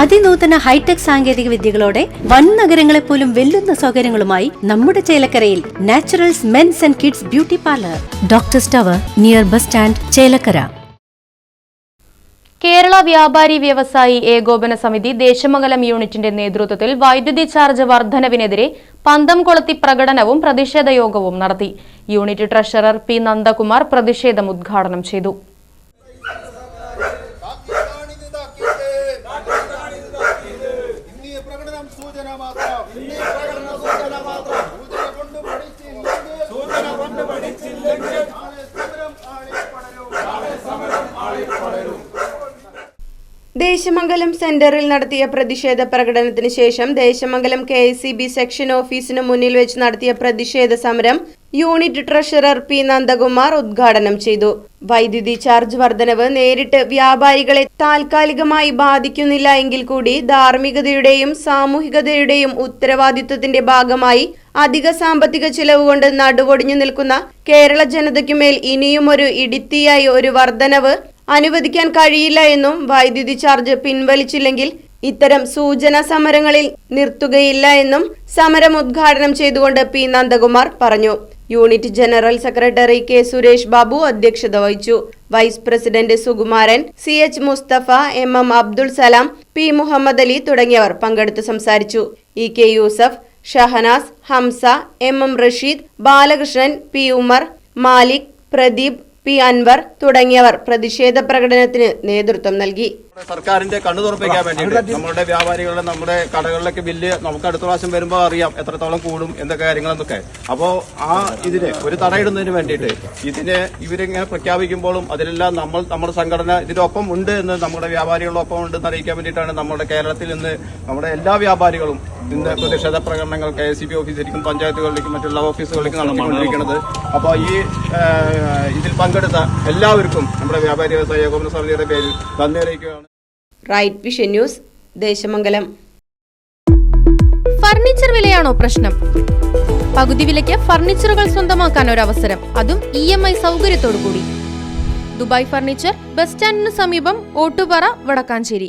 അതിനൂതന hi tech സാങ്കേതിക വിദ്യകളോടെ വൻ നഗരങ്ങളെ പോലും വെല്ലുന്ന സൗകര്യങ്ങളുമായി നമ്മുടെ ചേലക്കരയിൽ naturals men's and kids beauty parlour. Doctor tower near bus stand Chelakkara. Kerala വ്യാപാരി വ്യവസായി ഏകോപന സമിതി ദേശമംഗലം യൂണിറ്റിന്റെ നേതൃത്വത്തിൽ വൈദ്യുതി ചാർജ് വർധനവിനെതിരെ പന്തം കൊളുത്തി പ്രകടനവും പ്രതിഷേധ യോഗവും നടത്തി. യൂണിറ്റ് ട്രഷറർ പി നന്ദകുമാർ പ്രതിഷേധം ഉദ്ഘാടനം ചെയ്തു ഇന്നീ പ്രകടനം സൂചന മാത്രം. സൂചന മാത്രം. സൂചന കൊണ്ട് പഠിച്ചില്ലെങ്കിൽ സൂചന കൊണ്ട് പഠിച്ചില്ലെങ്കിൽ സമരം ആളിപ്പടരും. നാളെ സമരം ആളിപ്പടരും. ദേശമംഗലം സെന്ററിൽ നടത്തിയ പ്രതിഷേധ പ്രകടനത്തിന് ശേഷം ദേശമംഗലം കെ സെക്ഷൻ ഓഫീസിന് മുന്നിൽ വെച്ച് നടത്തിയ പ്രതിഷേധ സമരം യൂണിറ്റ് ട്രഷറർ പി നന്ദകുമാർ ഉദ്ഘാടനം ചെയ്തു. വൈദ്യുതി ചാർജ് വർധനവ് നേരിട്ട് വ്യാപാരികളെ താൽക്കാലികമായി ബാധിക്കുന്നില്ല എങ്കിൽ കൂടി ധാർമ്മികതയുടെയും സാമൂഹികതയുടെയും ഉത്തരവാദിത്വത്തിന്റെ ഭാഗമായി അധിക സാമ്പത്തിക ചിലവ് കൊണ്ട് നടുവൊടിഞ്ഞു നിൽക്കുന്ന കേരള ജനതയ്ക്കുമേൽ ഇനിയും ഒരു ഇടിത്തിയായി ഒരു വർധനവ് അനുവദിക്കാൻ കഴിയില്ല എന്നും വൈദ്യുതി ചാർജ് പിൻവലിച്ചില്ലെങ്കിൽ ഇത്തരം സൂചന സമരങ്ങളിൽ നിർത്തുകയില്ല എന്നും സമരം ഉദ്ഘാടനം ചെയ്തുകൊണ്ട് പി നന്ദകുമാർ പറഞ്ഞു. Unit general secretary K Suresh Babu അധ്യക്ഷത വഹിച്ചു. Vice president Sukumaran C H Mustafa M M Abdul Salam P Muhammad Ali തുടങ്ങിയവർ പങ്കെടുത്ത് സംസാരിച്ചു. E K Yusuf Shahnas Hamsa M M Rasheed Balakrishnan P Umar Malik Pradeep P Anwar തുടങ്ങിയവർ പ്രതിഷേധ പ്രകടനത്തിന് നേതൃത്വം നൽകി. സർക്കാരിന്റെ കണ്ണു തുറപ്പിക്കാൻ വേണ്ടിയിട്ട് നമ്മുടെ വ്യാപാരികളുടെ നമ്മുടെ കടകളിലൊക്കെ ബില്ല് നമുക്ക് അടുത്ത പ്രാവശ്യം വരുമ്പോൾ അറിയാം എത്രത്തോളം കൂടും എന്തൊക്കെ കാര്യങ്ങളെന്നൊക്കെ. അപ്പോ ആ ഇതിന് ഒരു തടയിടുന്നതിന് വേണ്ടിയിട്ട് ഇതിനെ ഇവരിങ്ങനെ പ്രഖ്യാപിക്കുമ്പോഴും അതിലെല്ലാം നമ്മൾ നമ്മുടെ സംഘടന ഇതിനൊപ്പം ഉണ്ട് എന്ന് നമ്മുടെ വ്യാപാരികളൊപ്പം ഉണ്ട് എന്ന് അറിയിക്കാൻ വേണ്ടിയിട്ടാണ് നമ്മുടെ കേരളത്തിൽ നിന്ന് നമ്മുടെ എല്ലാ വ്യാപാരികളും ഇന്ന് പ്രതിഷേധ പ്രകടനങ്ങൾ കെ എസ് സി ബി ഓഫീസിലേക്കും പഞ്ചായത്തുകളിലേക്കും മറ്റുള്ള ഓഫീസുകളിലേക്കും നടത്തിക്കൊണ്ടിരിക്കുന്നത്. അപ്പോൾ ഈ ഇതിൽ പങ്കെടുത്ത എല്ലാവർക്കും നമ്മുടെ വ്യാപാരി വ്യവസായ ഏകോപന സമിതിയുടെ പേരിൽ നന്ദി അറിയിക്കുകയാണ്. Right vision news Desamangalam. Furniture വിലയാണോ പ്രശ്നം? പകുതി വിലയ്ക്ക് ഫർണിച്ചറുകൾ സ്വന്തമാക്കാൻ ഒരു അവസരം അതും ഇ എം ഐ സൗകര്യത്തോടു കൂടി ദുബായ് ഫർണിച്ചർ ബസ് സ്റ്റാൻഡിന് സമീപം ഓട്ടുപാറ വടക്കാഞ്ചേരി.